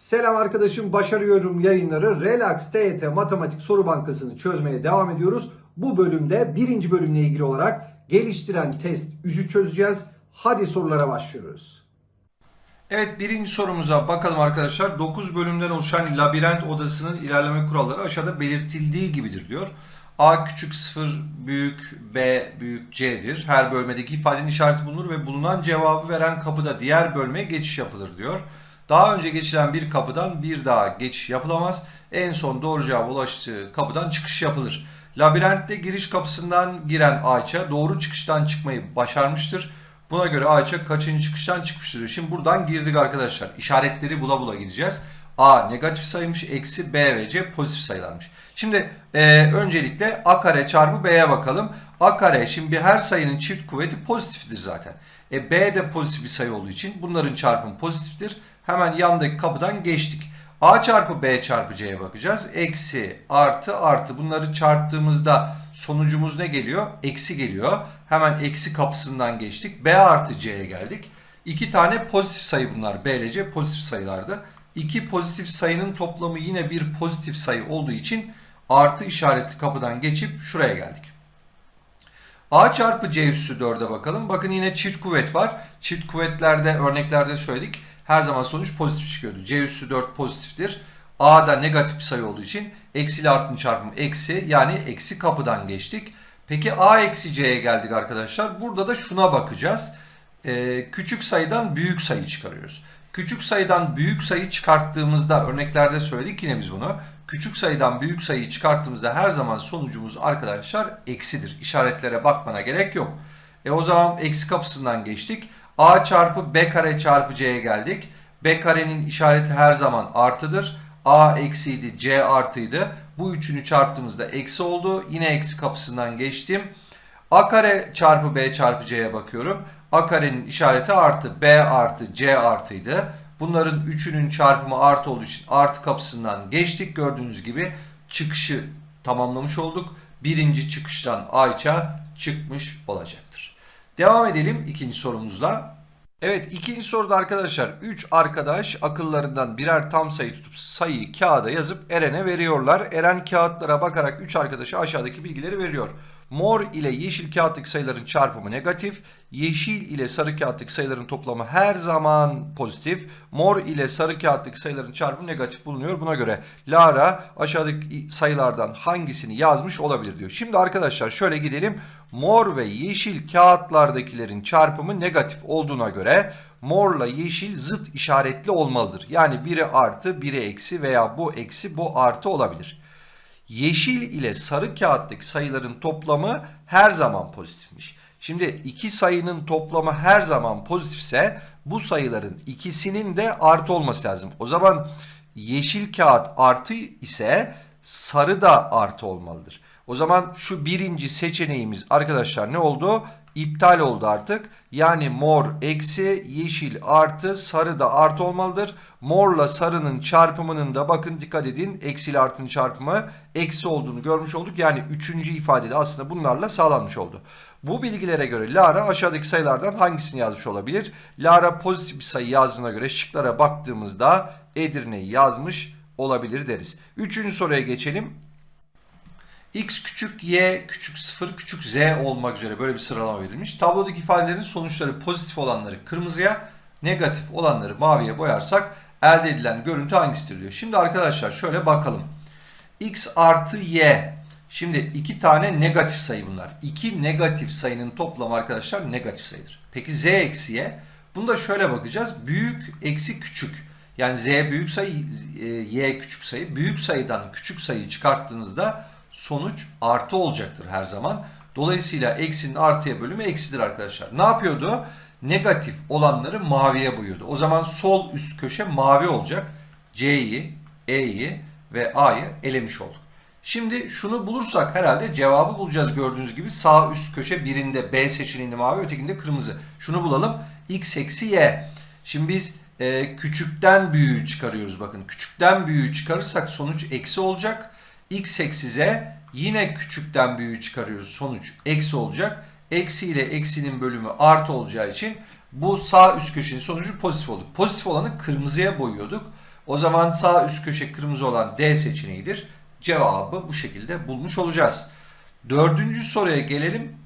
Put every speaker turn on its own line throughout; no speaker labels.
Selam arkadaşım, başarıyorum yayınları. Relax TYT Matematik Soru Bankası'nı çözmeye devam ediyoruz. Bu bölümde birinci bölümle ilgili olarak geliştiren test 3'ü çözeceğiz. Hadi sorulara başlıyoruz. Evet birinci sorumuza bakalım arkadaşlar. 9 bölümden oluşan labirent odasının ilerleme kuralları aşağıda belirtildiği gibidir diyor. A küçük 0 büyük B büyük C'dir. Her bölmedeki ifadenin işareti bulunur ve bulunan cevabı veren kapıda diğer bölmeye geçiş yapılır diyor. Daha önce geçilen bir kapıdan bir daha geçiş yapılamaz. En son doğru cevaba ulaştığı kapıdan çıkış yapılır. Labirentte giriş kapısından giren Ayça doğru çıkıştan çıkmayı başarmıştır. Buna göre Ayça kaçıncı çıkıştan çıkmıştır? Şimdi buradan girdik arkadaşlar. İşaretleri bula bula gideceğiz. A negatif sayıymış, eksi B ve C pozitif sayılarmış. Şimdi e, öncelikle A kare çarpı B'ye bakalım. A kare şimdi her sayının çift kuvveti pozitiftir zaten. E, B de pozitif bir sayı olduğu için bunların çarpımı pozitiftir. Hemen yandaki kapıdan geçtik. A çarpı B çarpı C'ye bakacağız. Eksi, artı, artı. Bunları çarptığımızda sonucumuz ne geliyor? Eksi geliyor. Hemen eksi kapısından geçtik. B artı C'ye geldik. İki tane pozitif sayı bunlar. B ile C pozitif sayılardı. İki pozitif sayının toplamı yine bir pozitif sayı olduğu için artı işaretli kapıdan geçip şuraya geldik. A çarpı C üssü 4'e bakalım. Bakın yine çift kuvvet var. Çift kuvvetlerde örneklerde söyledik. Her zaman sonuç pozitif çıkıyordu. C üssü 4 pozitiftir. A da negatif bir sayı olduğu için eksi ile artının çarpımı eksi yani eksi kapıdan geçtik. Peki A eksi C'ye geldik arkadaşlar. Burada da şuna bakacağız. Ee, küçük sayıdan büyük sayı çıkarıyoruz. Küçük sayıdan büyük sayı çıkarttığımızda örneklerde söyledik yine biz bunu. Küçük sayıdan büyük sayıyı çıkarttığımızda her zaman sonucumuz arkadaşlar eksidir. İşaretlere bakmana gerek yok. E o zaman eksi kapısından geçtik. A çarpı B kare çarpı C'ye geldik. B karenin işareti her zaman artıdır. A eksiydi, C artıydı. Bu üçünü çarptığımızda eksi oldu. Yine eksi kapısından geçtim. A kare çarpı B çarpı C'ye bakıyorum. A karenin işareti artı, B artı, C artıydı. Bunların üçünün çarpımı artı olduğu için artı kapısından geçtik. Gördüğünüz gibi çıkışı tamamlamış olduk. Birinci çıkıştan Ayça çıkmış olacaktır. Devam edelim ikinci sorumuzla. Evet ikinci soruda arkadaşlar 3 arkadaş akıllarından birer tam sayı tutup sayıyı kağıda yazıp Eren'e veriyorlar. Eren kağıtlara bakarak 3 arkadaşa aşağıdaki bilgileri veriyor. Mor ile yeşil kağıttaki sayıların çarpımı negatif. Yeşil ile sarı kağıttaki sayıların toplamı her zaman pozitif. Mor ile sarı kağıttaki sayıların çarpımı negatif bulunuyor. Buna göre Lara aşağıdaki sayılardan hangisini yazmış olabilir diyor. Şimdi arkadaşlar şöyle gidelim. Mor ve yeşil kağıtlardakilerin çarpımı negatif olduğuna göre morla yeşil zıt işaretli olmalıdır. Yani biri artı, biri eksi veya bu eksi, bu artı olabilir. Yeşil ile sarı kağıttaki sayıların toplamı her zaman pozitifmiş. Şimdi iki sayının toplamı her zaman pozitifse bu sayıların ikisinin de artı olması lazım. O zaman yeşil kağıt artı ise sarı da artı olmalıdır. O zaman şu birinci seçeneğimiz arkadaşlar ne oldu? İptal oldu artık. Yani mor eksi yeşil artı sarı da artı olmalıdır. Morla sarının çarpımının da bakın dikkat edin eksi ile artının çarpımı eksi olduğunu görmüş olduk. Yani üçüncü ifade de aslında bunlarla sağlanmış oldu. Bu bilgilere göre Lara aşağıdaki sayılardan hangisini yazmış olabilir? Lara pozitif bir sayı yazdığına göre şıklara baktığımızda Edirne'yi yazmış olabilir deriz. Üçüncü soruya geçelim. X küçük y küçük 0 küçük z olmak üzere böyle bir sıralama verilmiş. Tablodaki ifadelerin sonuçları pozitif olanları kırmızıya, negatif olanları maviye boyarsak elde edilen görüntü hangisidir diyor. Şimdi arkadaşlar şöyle bakalım. X artı y. Şimdi iki tane negatif sayı bunlar. İki negatif sayının toplamı arkadaşlar negatif sayıdır. Peki z eksi y. Bunda şöyle bakacağız. Büyük eksi küçük. Yani z büyük sayı, e, y küçük sayı. Büyük sayıdan küçük sayı çıkarttığınızda sonuç artı olacaktır her zaman. Dolayısıyla eksinin artıya bölümü eksidir arkadaşlar. Ne yapıyordu? Negatif olanları maviye boyuyordu. O zaman sol üst köşe mavi olacak. C'yi, E'yi ve A'yı elemiş olduk. Şimdi şunu bulursak herhalde cevabı bulacağız gördüğünüz gibi. Sağ üst köşe birinde B seçeneğinde mavi ötekinde kırmızı. Şunu bulalım. X eksi Y. Şimdi biz e, küçükten büyüğü çıkarıyoruz bakın. Küçükten büyüğü çıkarırsak sonuç eksi olacak x eksi z yine küçükten büyüğü çıkarıyoruz. Sonuç eksi olacak. Eksi ile eksinin bölümü artı olacağı için bu sağ üst köşenin sonucu pozitif oldu. Pozitif olanı kırmızıya boyuyorduk.
O zaman sağ üst köşe kırmızı olan D seçeneğidir. Cevabı bu şekilde bulmuş olacağız. Dördüncü soruya gelelim.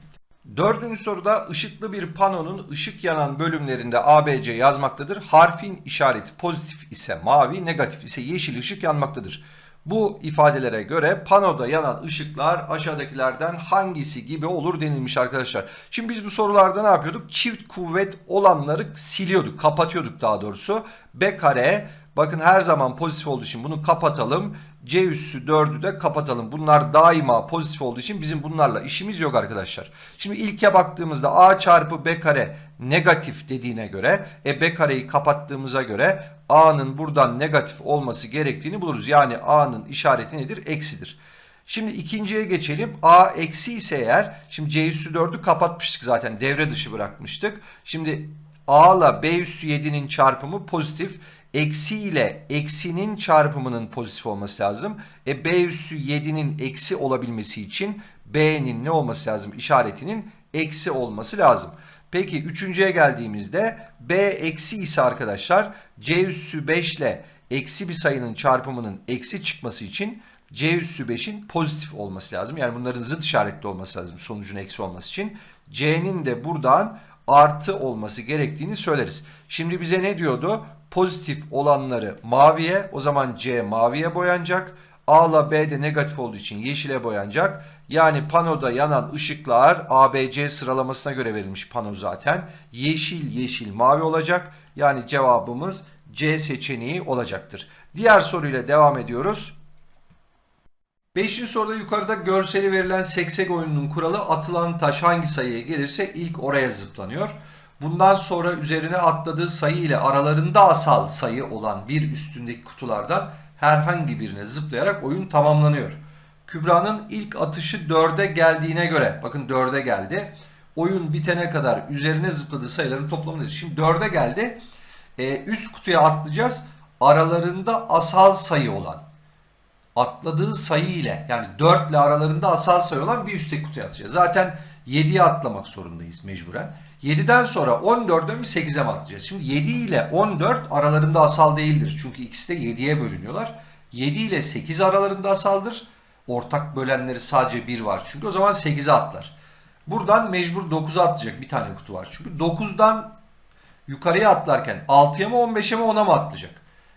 Dördüncü soruda ışıklı bir panonun ışık yanan bölümlerinde ABC yazmaktadır. Harfin işareti pozitif ise mavi, negatif ise yeşil ışık yanmaktadır. Bu ifadelere göre panoda yanan ışıklar aşağıdakilerden hangisi gibi olur denilmiş arkadaşlar. Şimdi biz bu sorularda ne yapıyorduk? Çift kuvvet olanları siliyorduk, kapatıyorduk daha doğrusu. B kare bakın her zaman pozitif olduğu için bunu kapatalım. C üssü 4'ü de kapatalım. Bunlar daima pozitif olduğu için bizim bunlarla işimiz yok arkadaşlar. Şimdi ilke baktığımızda A çarpı B kare negatif dediğine göre e B kareyi kapattığımıza göre A'nın buradan negatif olması gerektiğini buluruz. Yani A'nın işareti nedir? Eksidir. Şimdi ikinciye geçelim. A eksi ise eğer şimdi C üssü 4'ü kapatmıştık zaten devre dışı bırakmıştık. Şimdi A ile B üssü 7'nin çarpımı pozitif. Eksi ile eksinin çarpımının pozitif olması lazım. E B üssü 7'nin eksi olabilmesi için B'nin ne olması lazım? İşaretinin eksi olması lazım. Peki üçüncüye geldiğimizde B eksi ise arkadaşlar C üssü 5 ile eksi bir sayının çarpımının eksi çıkması için C üssü 5'in pozitif olması lazım. Yani bunların zıt işaretli olması lazım sonucun eksi olması için. C'nin de buradan artı olması gerektiğini söyleriz. Şimdi bize ne diyordu? Pozitif olanları maviye o zaman C maviye boyanacak. A ile B de negatif olduğu için yeşile boyanacak. Yani panoda yanan ışıklar ABC sıralamasına göre verilmiş pano zaten. Yeşil yeşil mavi olacak. Yani cevabımız C seçeneği olacaktır. Diğer soruyla devam ediyoruz. Beşinci soruda yukarıda görseli verilen seksek oyununun kuralı atılan taş hangi sayıya gelirse ilk oraya zıplanıyor. Bundan sonra üzerine atladığı sayı ile aralarında asal sayı olan bir üstündeki kutulardan herhangi birine zıplayarak oyun tamamlanıyor. Kübra'nın ilk atışı 4'e geldiğine göre bakın 4'e geldi. Oyun bitene kadar üzerine zıpladığı sayıların toplamı nedir? Şimdi 4'e geldi. Ee, üst kutuya atlayacağız. Aralarında asal sayı olan atladığı sayı ile yani 4 ile aralarında asal sayı olan bir üstteki kutuya atacağız. Zaten 7'ye atlamak zorundayız mecburen. 7'den sonra 14'e mi 8'e mi atlayacağız? Şimdi 7 ile 14 aralarında asal değildir. Çünkü ikisi de 7'ye bölünüyorlar. 7 ile 8 aralarında asaldır. Ortak bölenleri sadece 1 var. Çünkü o zaman 8'e atlar. Buradan mecbur 9'a atlayacak bir tane kutu var. Çünkü 9'dan yukarıya atlarken 6'ya mı 15'e mi 10'a mı atlayacak?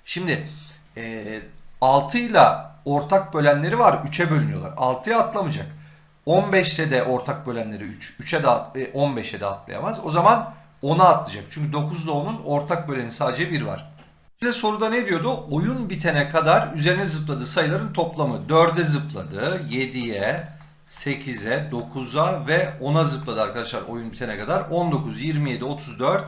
Şimdi e, 6 ile ortak bölenleri var 3'e bölünüyorlar. 6'ya atlamayacak. 15'te de ortak bölenleri 3. 3'e de e, 15'e de atlayamaz. O zaman 10'a atlayacak. Çünkü 9 ile 10'un ortak böleni sadece 1 var. Bize soruda ne diyordu? Oyun bitene kadar üzerine zıpladığı sayıların toplamı. 4'e zıpladı, 7'ye, 8'e, 9'a ve 10'a zıpladı arkadaşlar oyun bitene kadar. 19, 27, 34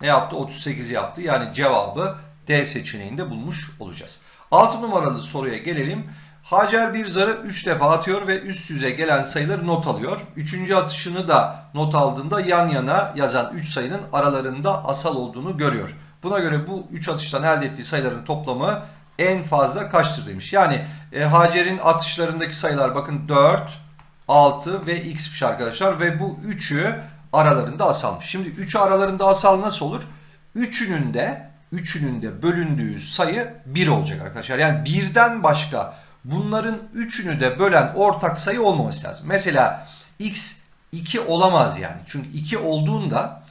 ne yaptı? 38 yaptı. Yani cevabı D seçeneğinde bulmuş olacağız. 6 numaralı soruya gelelim. Hacer bir zarı 3 defa atıyor ve üst yüze gelen sayıları not alıyor. Üçüncü atışını da not aldığında yan yana yazan 3 sayının aralarında asal olduğunu görüyor. Buna göre bu 3 atıştan elde ettiği sayıların toplamı en fazla kaçtır demiş. Yani e, Hacer'in atışlarındaki sayılar bakın 4, 6 ve x'miş arkadaşlar ve bu 3'ü aralarında asalmış. Şimdi 3'ü aralarında asal nasıl olur? Üçünün de üçünün de bölündüğü sayı 1 olacak arkadaşlar. Yani birden başka bunların üçünü de bölen ortak sayı olmaması lazım. Mesela x 2 olamaz yani. Çünkü 2 olduğunda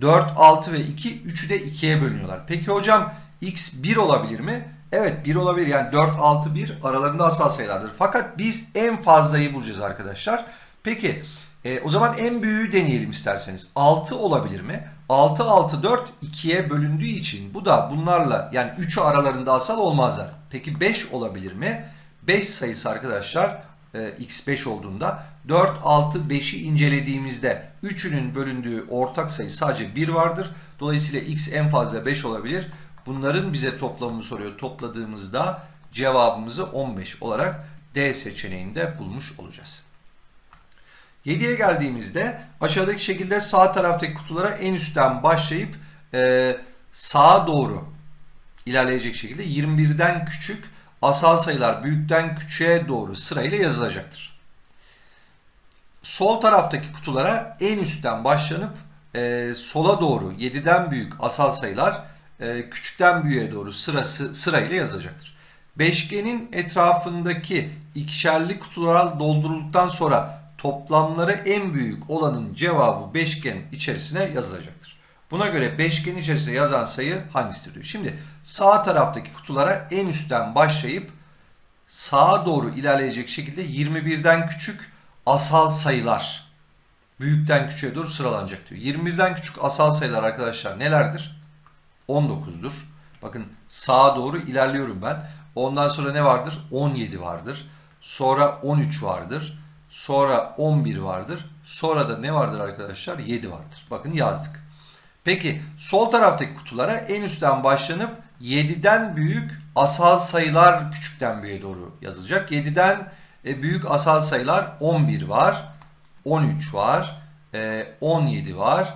4, 6 ve 2 üçü de 2'ye bölünüyorlar. Peki hocam x 1 olabilir mi? Evet 1 olabilir. Yani 4, 6, 1 aralarında asal sayılardır. Fakat biz en fazlayı bulacağız arkadaşlar. Peki e, o zaman en büyüğü deneyelim isterseniz. 6 olabilir mi? 6, 6, 4 2'ye bölündüğü için bu da bunlarla yani 3'ü aralarında asal olmazlar. Peki 5 olabilir mi? 5 sayısı arkadaşlar e, x5 olduğunda 4, 6, 5'i incelediğimizde 3'ünün bölündüğü ortak sayı sadece 1 vardır. Dolayısıyla x en fazla 5 olabilir. Bunların bize toplamını soruyor. Topladığımızda cevabımızı 15 olarak D seçeneğinde bulmuş olacağız. 7'ye geldiğimizde aşağıdaki şekilde sağ taraftaki kutulara en üstten başlayıp e, sağa doğru ilerleyecek şekilde 21'den küçük asal sayılar büyükten küçüğe doğru sırayla yazılacaktır. Sol taraftaki kutulara en üstten başlanıp e, sola doğru 7'den büyük asal sayılar e, küçükten büyüğe doğru sırası sırayla yazılacaktır. Beşgenin etrafındaki ikişerli kutular doldurulduktan sonra toplamları en büyük olanın cevabı beşgen içerisine yazılacaktır. Buna göre beşgen içerisinde yazan sayı hangisidir diyor. Şimdi sağ taraftaki kutulara en üstten başlayıp sağa doğru ilerleyecek şekilde 21'den küçük asal sayılar büyükten küçüğe doğru sıralanacak diyor. 21'den küçük asal sayılar arkadaşlar nelerdir? 19'dur. Bakın sağa doğru ilerliyorum ben. Ondan sonra ne vardır? 17 vardır. Sonra 13 vardır. Sonra 11 vardır. Sonra da ne vardır arkadaşlar? 7 vardır. Bakın yazdık. Peki sol taraftaki kutulara en üstten başlanıp 7'den büyük asal sayılar küçükten büyüğe doğru yazılacak. 7'den e, büyük asal sayılar 11 var, 13 var, e, 17 var,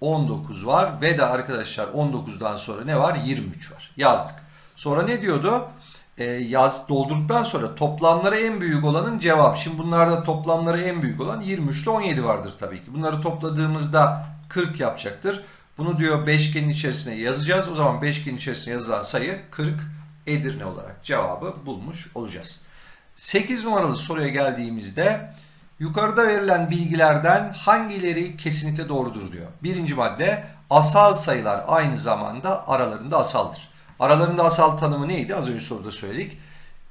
19 var ve de arkadaşlar 19'dan sonra ne var? 23 var. Yazdık. Sonra ne diyordu? E, yaz doldurduktan sonra toplamları en büyük olanın cevabı. Şimdi bunlarda toplamları en büyük olan 23 ile 17 vardır tabii ki. Bunları topladığımızda 40 yapacaktır. Bunu diyor beşgenin içerisine yazacağız. O zaman beşgenin içerisine yazılan sayı 40 Edirne olarak cevabı bulmuş olacağız. 8 numaralı soruya geldiğimizde yukarıda verilen bilgilerden hangileri kesinlikle doğrudur diyor. Birinci madde asal sayılar aynı zamanda aralarında asaldır. Aralarında asal tanımı neydi? Az önce soruda söyledik.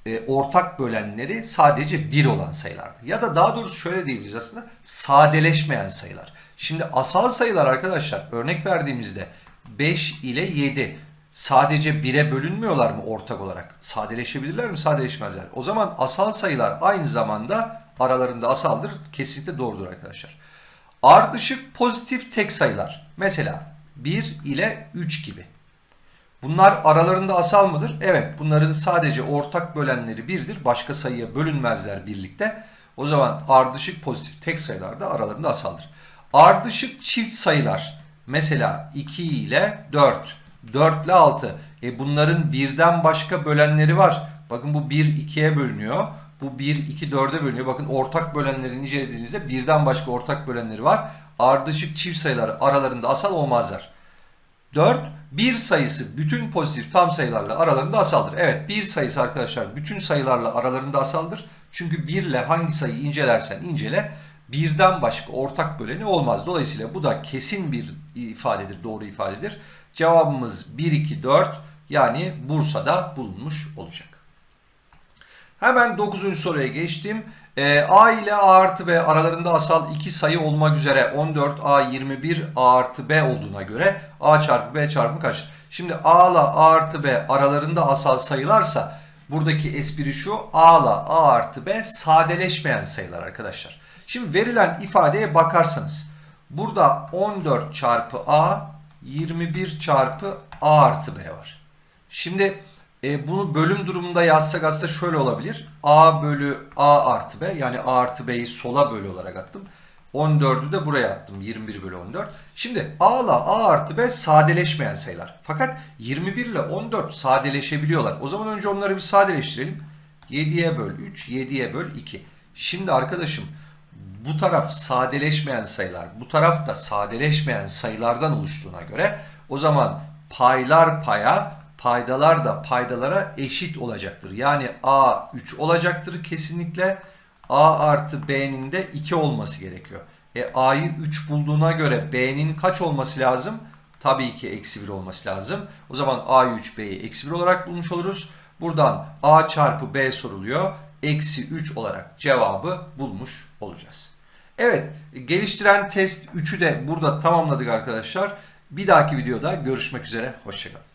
E, ortak bölenleri sadece bir olan sayılardı. Ya da daha doğrusu şöyle diyebiliriz aslında sadeleşmeyen sayılar. Şimdi asal sayılar arkadaşlar örnek verdiğimizde 5 ile 7 sadece 1'e bölünmüyorlar mı ortak olarak? Sadeleşebilirler mi? Sadeleşmezler. O zaman asal sayılar aynı zamanda aralarında asaldır. Kesinlikle doğrudur arkadaşlar. Ardışık pozitif tek sayılar. Mesela 1 ile 3 gibi. Bunlar aralarında asal mıdır? Evet. Bunların sadece ortak bölenleri 1'dir. Başka sayıya bölünmezler birlikte. O zaman ardışık pozitif tek sayılar da aralarında asaldır. Ardışık çift sayılar. Mesela 2 ile 4. 4 ile 6. E bunların birden başka bölenleri var. Bakın bu 1 2'ye bölünüyor. Bu 1 2 4'e bölünüyor. Bakın ortak bölenleri incelediğinizde birden başka ortak bölenleri var. Ardışık çift sayılar aralarında asal olmazlar. 4. Bir sayısı bütün pozitif tam sayılarla aralarında asaldır. Evet bir sayısı arkadaşlar bütün sayılarla aralarında asaldır. Çünkü 1 ile hangi sayıyı incelersen incele birden başka ortak böleni olmaz. Dolayısıyla bu da kesin bir ifadedir, doğru ifadedir. Cevabımız 1, 2, 4 yani Bursa'da bulunmuş olacak. Hemen 9. soruya geçtim. Ee, A ile A artı B aralarında asal iki sayı olmak üzere 14 A 21 A artı B olduğuna göre A çarpı B çarpımı kaçtır? Şimdi A ile A artı B aralarında asal sayılarsa buradaki espri şu A ile A artı B sadeleşmeyen sayılar arkadaşlar. Şimdi verilen ifadeye bakarsanız burada 14 çarpı A 21 çarpı A artı B var. Şimdi e, bunu bölüm durumunda yazsak aslında şöyle olabilir. A bölü A artı B yani A artı B'yi sola bölü olarak attım. 14'ü de buraya attım. 21 bölü 14. Şimdi A ile A artı B sadeleşmeyen sayılar. Fakat 21 ile 14 sadeleşebiliyorlar. O zaman önce onları bir sadeleştirelim. 7'ye böl 3, 7'ye böl 2. Şimdi arkadaşım bu taraf sadeleşmeyen sayılar, bu taraf da sadeleşmeyen sayılardan oluştuğuna göre o zaman paylar paya, paydalar da paydalara eşit olacaktır. Yani A 3 olacaktır kesinlikle. A artı B'nin de 2 olması gerekiyor. E A'yı 3 bulduğuna göre B'nin kaç olması lazım? Tabii ki eksi 1 olması lazım. O zaman A'yı 3 B'yi eksi 1 olarak bulmuş oluruz. Buradan A çarpı B soruluyor. Eksi 3 olarak cevabı bulmuş olacağız. Evet geliştiren test 3'ü de burada tamamladık arkadaşlar. Bir dahaki videoda görüşmek üzere. Hoşçakalın.